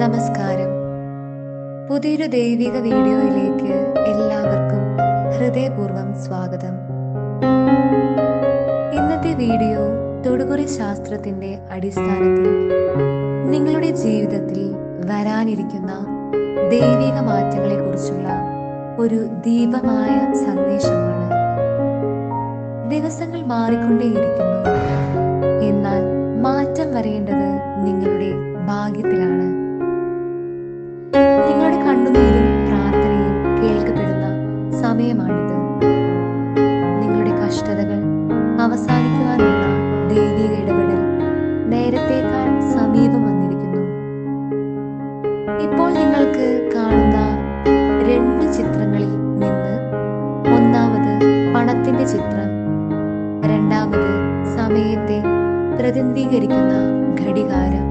നമസ്കാരം. പുതിയൊരു ദൈവിക വീഡിയോയിലേക്ക് എല്ലാവർക്കും ഹൃദയപൂർവം സ്വാഗതം. ഇന്നത്തെ വീഡിയോ തൊടുകുറി ശാസ്ത്രത്തിന്റെ അടിസ്ഥാനത്തിൽ നിങ്ങളുടെ ജീവിതത്തിൽ വരാനിരിക്കുന്ന ദൈവിക മാറ്റങ്ങളെ കുറിച്ചുള്ള ഒരു ദീപമായ സന്ദേശമാണ്. ദിവസങ്ങൾ മാറിക്കൊണ്ടേയിരിക്കുന്നു. അവസാനിക്കുവാനുള്ള ദൈവിക ഇടപെടൽ നേരത്തേക്കാൾ സമീപം വന്നിരിക്കുന്നു. ഇപ്പോൾ നിങ്ങൾക്ക് കാണുന്ന രണ്ട് ചിത്രങ്ങളിൽ നിന്ന് ഒന്നാമത് പണത്തിന്റെ ചിത്രം രണ്ടാമത് സമയത്തെ പ്രതിനിധീകരിക്കുന്ന ഘടികാരം.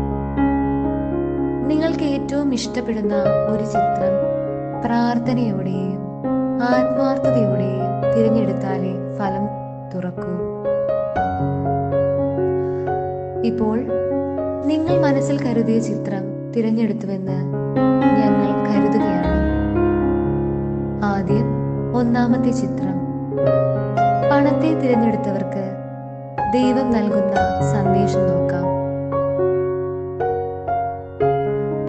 നിങ്ങൾക്ക് ഏറ്റവും ഇഷ്ടപ്പെടുന്ന ഒരു ചിത്രം പ്രാർത്ഥനയോടെയും ആത്മാർത്ഥതയോടെയും തിരഞ്ഞെടുത്താലേ ഫലം തുറക്കൂ. ഇപ്പോൾ നിങ്ങൾ മനസ്സിൽ കരുതിയ ചിത്രം തിരഞ്ഞെടുത്തുവെന്ന് ഞങ്ങൾ കരുതുകയാണ്. ആദ്യം ഒന്നാമത്തെ ചിത്രം. പണത്തെ തിരഞ്ഞെടുത്തവർക്ക് ദൈവം നൽകുന്ന സന്ദേശം നോക്കാം.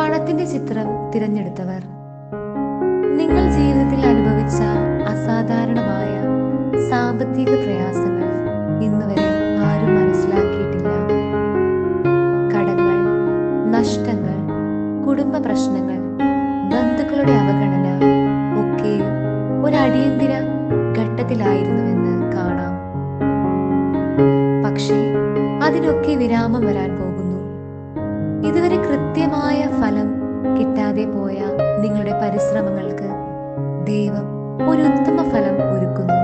പണത്തിന്റെ ചിത്രം തിരഞ്ഞെടുത്തവർ. നിങ്ങൾ ജീവിതത്തിൽ അനുഭവിച്ച അസാധാരണമായ സാമ്പത്തിക പ്രയാസങ്ങൾ ഇന്നുവരെ നഷ്ടങ്ങൾ കുടുംബ പ്രശ്നങ്ങൾ ബന്ധുക്കളുടെ അവഗണന ഒക്കെ ഒരു അടിയന്തര ഘട്ടത്തിലായിരുന്നുവെന്ന് കാണാം. പക്ഷേ അതിനൊക്കെ വിരാമം വരാൻ പോകുന്നു. ഇതുവരെ കൃത്യമായ ഫലം കിട്ടാതെ പോയ നിങ്ങളുടെ പരിശ്രമങ്ങൾക്ക് ദൈവം ഒരു ഉത്തമ ഫലം ഒരുക്കുന്നു.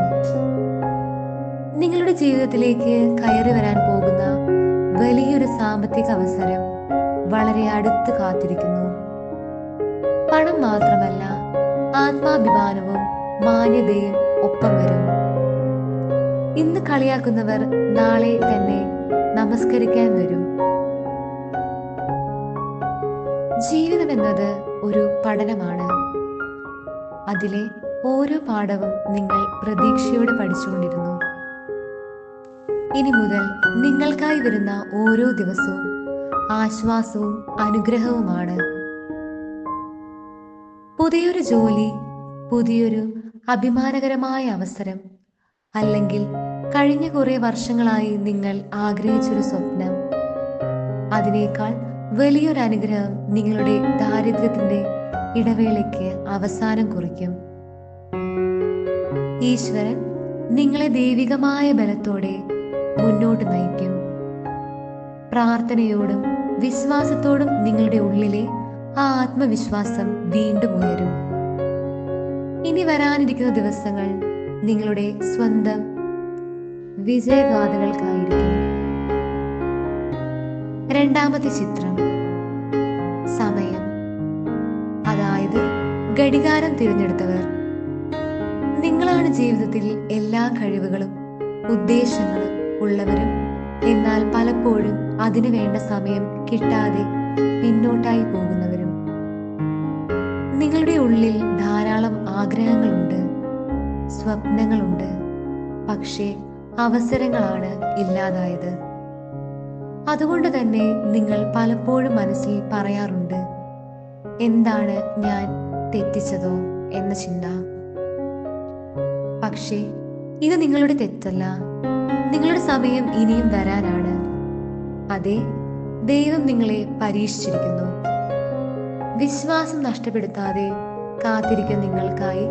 നിങ്ങളുടെ ജീവിതത്തിലേക്ക് കയറി വരാൻ പോകുന്ന വലിയൊരു സാമ്പത്തിക അവസരം വളരെ അടുത്ത് കാത്തിരിക്കുന്നു. പണം മാത്രമല്ല ആത്മാഭിമാനവും മാന്യതയും ഒപ്പം വരും. ഇന്ന് കളിയാക്കുന്നവർ നാളെ തന്നെ നമസ്കരിക്കാൻ വരും. ജീവിതം എന്നത് ഒരു പഠനമാണ്. അതിലെ ഓരോ പാഠവും നിങ്ങൾ പ്രതീക്ഷയോടെ പഠിച്ചുകൊണ്ടിരുന്നു. ഇനി മുതൽ നിങ്ങൾക്കായി വരുന്ന ഓരോ ദിവസവും ആശ്വാസവും അനുഗ്രഹവുമാണ്. പുതിയൊരു ജോലി പുതിയൊരു അഭിമാനകരമായ അവസരം അല്ലെങ്കിൽ കഴിഞ്ഞ കുറെ വർഷങ്ങളായി നിങ്ങൾ ആഗ്രഹിച്ചൊരു സ്വപ്നം. അതിനേക്കാൾ വലിയൊരു അനുഗ്രഹം നിങ്ങളുടെ ദാരിദ്ര്യത്തിന്റെ ഇടവേളയ്ക്ക് അവസാനം കുറിക്കും. ഈശ്വരൻ നിങ്ങളെ ദൈവികമായ ബലത്തോടെ മുന്നോട്ട് നയിക്കും. പ്രാർത്ഥനയോടും വിശ്വാസത്തോടും നിങ്ങളുടെ ഉള്ളിലെ ആ ആത്മവിശ്വാസം വീണ്ടും ഉയരും. ഇനി വരാനിരിക്കുന്ന ദിവസങ്ങൾ നിങ്ങളുടെ സ്വന്തം വിജയഗാഥകൾക്കായിരിക്കും. രണ്ടാമത്തെ ചിത്രം. സമയം. അതായത് ഘടികാരം തിരഞ്ഞെടുത്തവർ. നിങ്ങളാണ് ജീവിതത്തിൽ എല്ലാ കഴിവുകളും ഉദ്ദേശങ്ങളും ഉള്ളവരും. എന്നാൽ പലപ്പോഴും അതിനു വേണ്ട സമയം കിട്ടാതെ പിന്നോട്ടായി പോകുന്നവരും. നിങ്ങളുടെ ഉള്ളിൽ ധാരാളം ആഗ്രഹങ്ങളുണ്ട് സ്വപ്നങ്ങളുണ്ട് പക്ഷേ അവസരങ്ങളാണ് ഇല്ലാതായത്. അതുകൊണ്ട് തന്നെ നിങ്ങൾ പലപ്പോഴും മനസ്സിൽ പറയാറുണ്ട് എന്താണ് ഞാൻ തെറ്റിച്ചതോ? എന്ന ചിന്ത. പക്ഷേ ഇത് നിങ്ങളുടെ തെറ്റല്ല. നിങ്ങളുടെ സമയം ഇനിയും വരാനാണ്. അതെ ദൈവം നിങ്ങളെ പരീക്ഷിച്ചിരിക്കുന്നു. വിശ്വാസം നഷ്ടപ്പെടുത്താതെ കാത്തിരിക്കുന്ന നിങ്ങൾക്കായി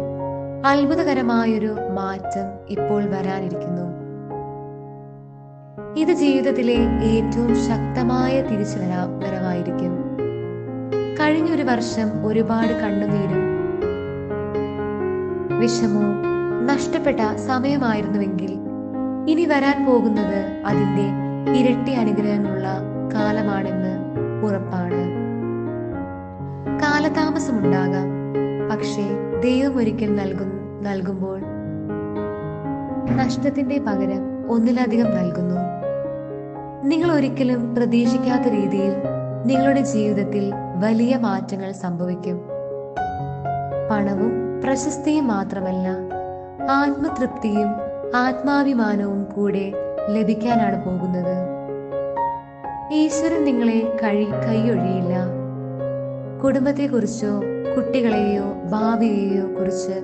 അത്ഭുതകരമായൊരു മാറ്റം ഇപ്പോൾ വരാനിരിക്കുന്നു. ഇത് ജീവിതത്തിലെ ഏറ്റവും ശക്തമായ തിരിച്ചു വരവായിരിക്കും കഴിഞ്ഞൊരു വർഷം ഒരുപാട് കണ്ണുനീരും വിഷമോ നഷ്ടപ്പെട്ട സമയമായിരുന്നുവെങ്കിൽ ഇനി വരാൻ പോകുന്നത് അതിന്റെ ഇരട്ടി അനുഗ്രഹങ്ങളുള്ള കാലമാണെന്ന് ഉറപ്പാണ്. കാലതാമസമുണ്ടാകാം. പക്ഷേ ദൈവം ഒരിക്കൽ നൽകും നൽകുമ്പോൾ നഷ്ടത്തിന്റെ പകരം ഒന്നിലധികം നൽകുന്നു. നിങ്ങൾ ഒരിക്കലും പ്രതീക്ഷിക്കാത്ത രീതിയിൽ നിങ്ങളുടെ ജീവിതത്തിൽ വലിയ മാറ്റങ്ങൾ സംഭവിക്കും. പണവും പ്രശസ്തിയും മാത്രമല്ല ആത്മതൃപ്തിയും ആത്മാഭിമാനവും കൂടെ ലഭിക്കാനാണ് പോകുന്നത്. ഈശ്വരൻ നിങ്ങളെ കഴി കൈയൊഴിയില്ല. കുടുംബത്തെക്കുറിച്ചോ കുട്ടികളെയോ ഭാവിയെയോ കുറിച്ച്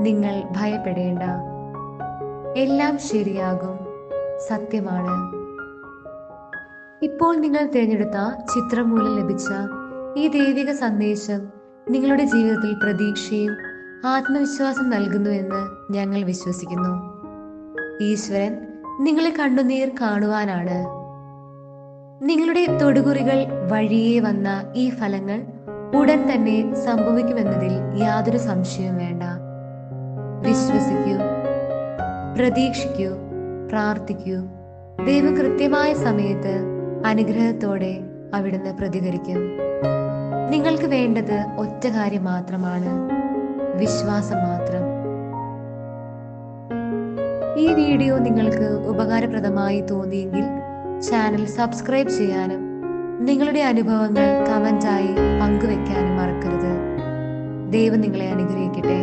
നിങ്ങൾ ഭയപ്പെടേണ്ട. എല്ലാം ശരിയാകും. സത്യമാണ്. ഇപ്പോൾ നിങ്ങൾ തിരഞ്ഞെടുത്ത ചിത്രം മൂലം ലഭിച്ച ഈ ദൈവിക സന്ദേശം നിങ്ങളുടെ ജീവിതത്തിൽ പ്രതീക്ഷയും ആത്മവിശ്വാസം നൽകുന്നുവെന്ന് ഞങ്ങൾ വിശ്വസിക്കുന്നു. ഈശ്വരൻ നിങ്ങളെ കണ്ണുനീർ കാണുവാനാണ്. നിങ്ങളുടെ തൊടുകുറികൾ വഴിയേ വന്ന ഈ ഫലങ്ങൾ ഉടൻ തന്നെ സംഭവിക്കുമെന്നതിൽ യാതൊരു സംശയവും വേണ്ട. വിശ്വസിക്കൂ പ്രതീക്ഷിക്കൂ പ്രാർത്ഥിക്കൂ. ദൈവം കൃത്യമായ സമയത്ത് അനുഗ്രഹത്തോടെ അവിടുന്ന് പ്രതികരിക്കും. നിങ്ങൾക്ക് വേണ്ടത് ഒറ്റ കാര്യം മാത്രമാണ്. വിശ്വാസം മാത്രം. ഈ വീഡിയോ നിങ്ങൾക്ക് ഉപകാരപ്രദമായി തോന്നിയെങ്കിൽ ചാനൽ സബ്സ്ക്രൈബ് ചെയ്യാനും നിങ്ങളുടെ അനുഭവങ്ങൾ കമന്റായി പങ്കുവെക്കാനും മറക്കരുത്. ദൈവം നിങ്ങളെ അനുഗ്രഹിക്കട്ടെ.